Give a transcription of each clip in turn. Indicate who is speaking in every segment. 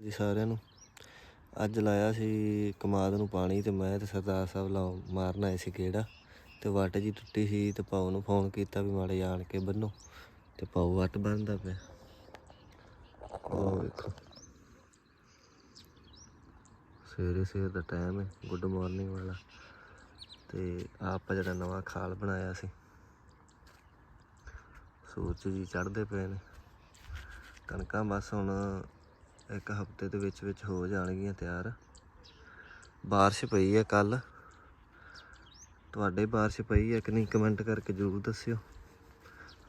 Speaker 1: ਜੀ ਸਾਰਿਆਂ ਨੂੰ। ਅੱਜ ਲਾਇਆ ਸੀ ਕਮਾਦ ਨੂੰ ਪਾਣੀ ਤੇ ਮੈਂ ਤੇ ਸਰਦਾਰ ਸਾਹਿਬ ਲਾ ਮਾਰਨ ਆਏ ਸੀ ਕਿਹੜਾ ਤੇ ਵੱਟ ਜੀ ਟੁੱਟੀ ਸੀ ਤੇ ਪਾਉ ਨੂੰ ਫੋਨ ਕੀਤਾ ਵੀ ਮਾੜੇ ਆਣ ਕੇ ਬੰਨੋ ਤੇ ਪਾਉ ਵੱਟ ਬੰਨਦਾ ਪਿਆ। ਉਹ ਵੇਖੋ। ਸਵੇਰੇ ਸਵੇਰ ਦਾ ਟਾਈਮ ਹੈ ਗੁੱਡ ਮਾਰਨਿੰਗ ਵਾਲਾ। ਤੇ ਆਪ ਜਿਹੜਾ ਨਵਾਂ ਖਾਲ ਬਣਾਇਆ ਸੀ, ਸੂਰਜ ਜੀ ਚੜ੍ਹਦੇ ਪਏ ਨੇ। ਕਣਕਾਂ ਬਸ ਹੁਣ ਇੱਕ ਹਫ਼ਤੇ ਦੇ ਵਿੱਚ ਵਿੱਚ ਹੋ ਜਾਣਗੀਆਂ ਤਿਆਰ। ਬਾਰਿਸ਼ ਪਈ ਹੈ ਕੱਲ ਤੁਹਾਡੇ ਬਾਰਿਸ਼ ਪਈ ਹੈ ਕਿ ਨਹੀਂ ਕਮੈਂਟ ਕਰਕੇ ਜ਼ਰੂਰ ਦੱਸਿਓ।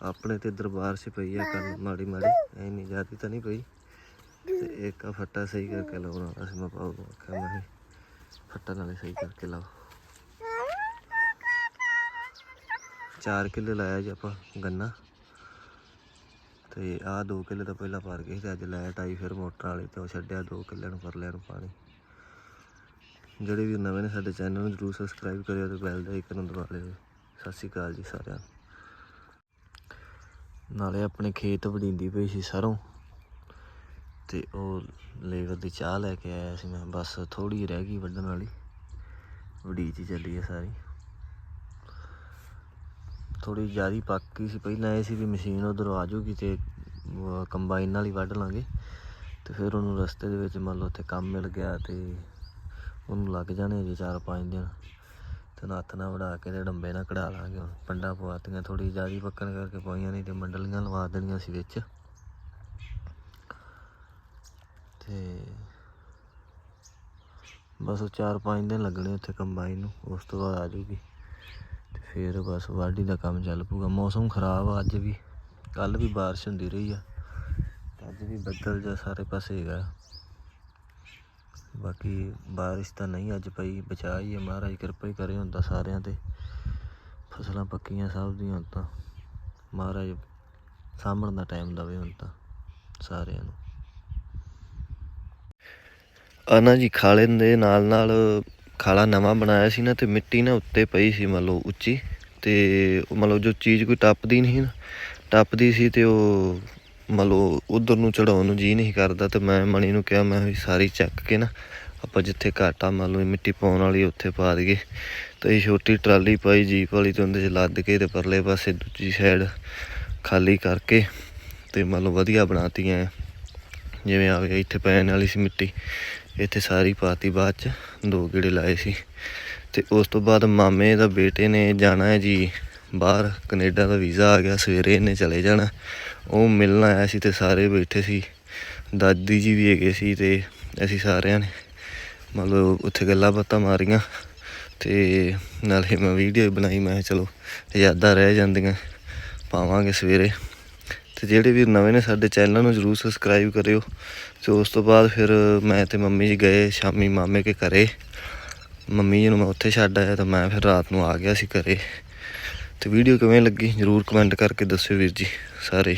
Speaker 1: ਆਪਣੇ ਤੇ ਇੱਧਰ ਬਾਰਿਸ਼ ਪਈ ਹੈ ਕੱਲ ਮਾੜੀ ਮਾੜੀ ਐਨੀ ਜ਼ਿਆਦਾ ਤਾਂ ਨਹੀਂ ਪਈ। ਤੇ ਇੱਕ ਆ ਫੱਟਾ ਸਹੀ ਕਰਕੇ ਲਾਉਣਾ ਅਸੀਂ ਮੈਂ ਪਾਉ ਆਖਿਆ, ਮੈਂ ਫੱਟਾ ਨਾਲੇ ਸਹੀ ਕਰਕੇ ਲਾਓ। ਚਾਰ ਕਿੱਲੇ ਲਾਇਆ ਜੀ ਆਪਾਂ ਗੰਨਾ। ਤੇ ਆਹ 2 ਕਿੱਲੇ ਤਾਂ ਪਹਿਲਾਂ ਭਰ ਗਏ ਸੀ ਤੇ ਅੱਜ ਲਾਈਟ ਆਈ ਫਿਰ ਮੋਟਰ ਵਾਲੇ ਤੇ ਉਹ ਛੱਡਿਆ 2 ਕਿੱਲਿਆਂ ਨੂੰ ਪਰਲਿਆਂ ਨੂੰ ਪਾਣੀ। ਜਿਹੜੇ ਵੀ ਨਵੇਂ ਨੇ ਸਾਡੇ ਚੈਨਲ ਨੂੰ ਜਰੂਰ ਸਬਸਕ੍ਰਾਈਬ ਕਰਿਓ ਤੇ ਬੈਲ ਦਾ ਆਈਕਨ ਦਬਾ ਲਿਓ। ਸਤਿ ਸ਼੍ਰੀ ਅਕਾਲ ਜੀ ਸਾਰਿਆਂ ਨੂੰ। ਨਾਲੇ ਆਪਣੇ ਖੇਤ ਵੜੀਂਦੀ ਪਈ ਸੀ ਸਰੋਂ ਤੇ ਉਹ ਲੇਬਰ ਦੀ ਚਾਹ ਲੈ ਕੇ ਆਇਆ ਸੀ ਮੈਂ, ਬਸ ਥੋੜੀ ਰਹਿ ਗਈ ਵੱਢਣ ਵਾਲੀ। ਵੜੀ ਚ ਚੱਲੀ ਹੈ ਸਾਰੀ। ਥੋੜੀ ਜ਼ਿਆਦਾ ਪੱਕ ਗਈ ਸੀ। ਪਹਿਲਾਂ ਇਹ ਸੀ ਵੀ ਮਸ਼ੀਨ ਉਧਰੋਂ ਆ ਜੂਗੀ ਤੇ ਕੰਬਾਈਨ ਨਾਲ ਹੀ ਵੱਢ ਲਾਂਗੇ। ਤੇ ਫਿਰ ਉਹਨੂੰ ਰਸਤੇ ਦੇ ਵਿੱਚ ਮੰਨ ਲਓ ਉੱਥੇ ਕੰਮ ਮਿਲ ਗਿਆ ਤੇ ਉਹਨੂੰ ਲੱਗ ਜਾਣੇ ਜੇ 4-5 ਦਿਨ। ਤੇ ਨੱਥ ਨਾਲ ਵੜਾ ਕੇ ਤੇ ਡੰਬੇ ਨਾਲ ਕਢਾ ਲਾਂਗੇ ਹੁਣ। ਪੰਡਾ ਪਵਾਤੀਆਂ ਥੋੜੀ ਜ਼ਿਆਦਾ ਪੱਕਣ ਕਰਕੇ ਪਾਈਆਂ ਨਹੀਂ ਤੇ ਮੰਡਲੀਆਂ ਲਵਾ ਦੇਣੀਆਂ ਸੀ ਵਿੱਚ। ਤੇ ਬਸ ਉਹ 4-5 ਦਿਨ ਲੱਗਣੇ ਉੱਥੇ ਕੰਬਾਈਨ ਨੂੰ, ਉਸ ਤੋਂ ਬਾਅਦ ਆ ਜੂਗੀ ਫਿਰ ਬਸ ਵਾਢੀ ਦਾ ਕੰਮ ਚੱਲ ਪੂਗਾ ਮੌਸਮ ਖਰਾਬ ਆ, ਅੱਜ ਵੀ। ਕੱਲ ਵੀ ਬਾਰਿਸ਼ ਹੁੰਦੀ ਰਹੀ ਆ। ਅੱਜ ਵੀ ਬੱਦਲ ਜਿਹਾ ਸਾਰੇ ਪਾਸੇ ਹੈਗਾ। ਬਾਕੀ ਬਾਰਿਸ਼ ਤਾਂ ਨਹੀਂ ਅੱਜ ਪਈ, ਬਚਾ ਹੀ ਹੈ ਮਹਾਰਾਜ, ਕਿਰਪਾ ਹੀ ਕਰੇ ਹੁੰਦਾ ਸਾਰਿਆਂ ਤੇ। ਫਸਲਾਂ ਪੱਕੀਆਂ ਸਭ ਦੀਆਂ ਹੁਣ ਤਾਂ। ਮਹਾਰਾਜ ਸਾਂਭਣ ਦਾ ਟਾਈਮ ਦਵੇ ਹੁਣ ਤਾਂ ਸਾਰਿਆਂ ਨੂੰ। ਆ ਨਾ ਜੀ, ਖਾਲੇ ਦੇ ਨਾਲ ਨਾਲ ਖਾਲਾ ਨਵਾਂ ਬਣਾਇਆ ਸੀ ਨਾ ਤੇ ਮਿੱਟੀ ਨਾ ਉੱਤੇ ਪਈ ਸੀ ਮੰਨ ਲਓ ਉੱਚੀ ਤੇ ਉਹ ਮੰਨ ਲਓ ਜੋ ਚੀਜ਼ ਕੋਈ ਟੱਪਦੀ ਨਹੀਂ ਨਾ, ਟੱਪਦੀ ਸੀ ਤੇ ਉਹ ਮੰਨ ਲਓ ਉਧਰ ਨੂੰ ਚੜਾਉਣ ਨੂੰ ਜੀ ਨਹੀਂ ਕਰਦਾ ਤੇ ਮੈਂ ਮਣੀ ਨੂੰ ਕਿਹਾ, ਮੈਂ ਵੀ ਸਾਰੀ ਚੱਕ ਕੇ ਨਾ ਆਪਾਂ ਜਿੱਥੇ ਘਾਟਾ ਮੰਨ ਲਓ ਮਿੱਟੀ ਪਾਉਣ ਵਾਲੀ ਉੱਥੇ ਪਾ ਦਈਏ। ਤੇ ਇਹ ਛੋਟੀ ਟਰਾਲੀ ਪਾਈ ਜੀਪ ਵਾਲੀ ਤੇ ਉਹਦੇ 'ਚ ਲੱਦ ਕੇ ਤੇ ਪਰਲੇ ਪਾਸੇ ਦੂਜੀ ਸਾਈਡ ਖਾਲੀ ਕਰਕੇ ਤੇ ਮੰਨ ਲਓ ਵਧੀਆ ਬਣਾਤੀਆਂ ਜਿਵੇਂ ਆ ਗਿਆ, ਇੱਥੇ ਪੈਣ ਵਾਲੀ ਸੀ ਮਿੱਟੀ। ਇੱਥੇ ਸਾਰੀ ਪਾਤੀ ਬਾਅਦ ਚ ਦੋ ਗੇੜੇ ਲਾਏ ਸੀ। ਤੇ ਉਸ ਤੋਂ ਬਾਅਦ ਮਾਮੇ ਦਾ ਬੇਟੇ ਨੇ ਜਾਣਾ ਹੈ ਜੀ ਬਾਹਰ, ਕੈਨੇਡਾ ਦਾ ਵੀਜ਼ਾ ਆ ਗਿਆ, ਸਵੇਰੇ ਇਹਨੇ ਚਲੇ ਜਾਣਾ। ਉਹ ਮਿਲਣ ਆਇਆ ਸੀ ਤੇ ਸਾਰੇ ਬੈਠੇ ਸੀ। ਦਾਦੀ ਜੀ ਵੀ ਹੈਗੇ ਸੀ ਤੇ ਅਸੀਂ ਸਾਰਿਆਂ ਨੇ ਮਤਲਬ ਉੱਥੇ ਗੱਲਾਂ ਬਾਤਾਂ ਮਾਰੀਆਂ ਤੇ ਨਾਲੇ ਮੈਂ ਵੀਡੀਓ ਬਣਾਈ, ਮੈਂ ਚਲੋ ਯਾਦਾਂ ਰਹਿ ਜਾਂਦੀਆਂ, ਪਾਵਾਂਗੇ ਸਵੇਰੇ। ਤੇ ਜਿਹੜੇ ਵੀ ਨਵੇਂ ਨੇ ਸਾਡੇ ਚੈਨਲ ਨੂੰ ਜਰੂਰ ਸਬਸਕ੍ਰਾਈਬ ਕਰਿਓ। ਤੇ ਉਸ ਤੋਂ ਬਾਅਦ ਫਿਰ ਮੈਂ ਤੇ ਮੰਮੀ ਜੀ ਗਏ ਸ਼ਾਮੀ ਮਾਮੇ ਕੇ ਘਰੇ। ਮੰਮੀ ਜੀ ਨੂੰ ਮੈਂ ਉੱਥੇ ਛੱਡ ਆਇਆ ਤਾਂ ਮੈਂ ਫਿਰ ਰਾਤ ਨੂੰ ਆ ਗਿਆ ਸੀ ਘਰੇ। ਤੇ ਵੀਡੀਓ ਕਿਵੇਂ ਲੱਗੀ? ਜਰੂਰ ਕਮੈਂਟ ਕਰਕੇ ਦੱਸਿਓ ਵੀਰ ਜੀ ਸਾਰੇ।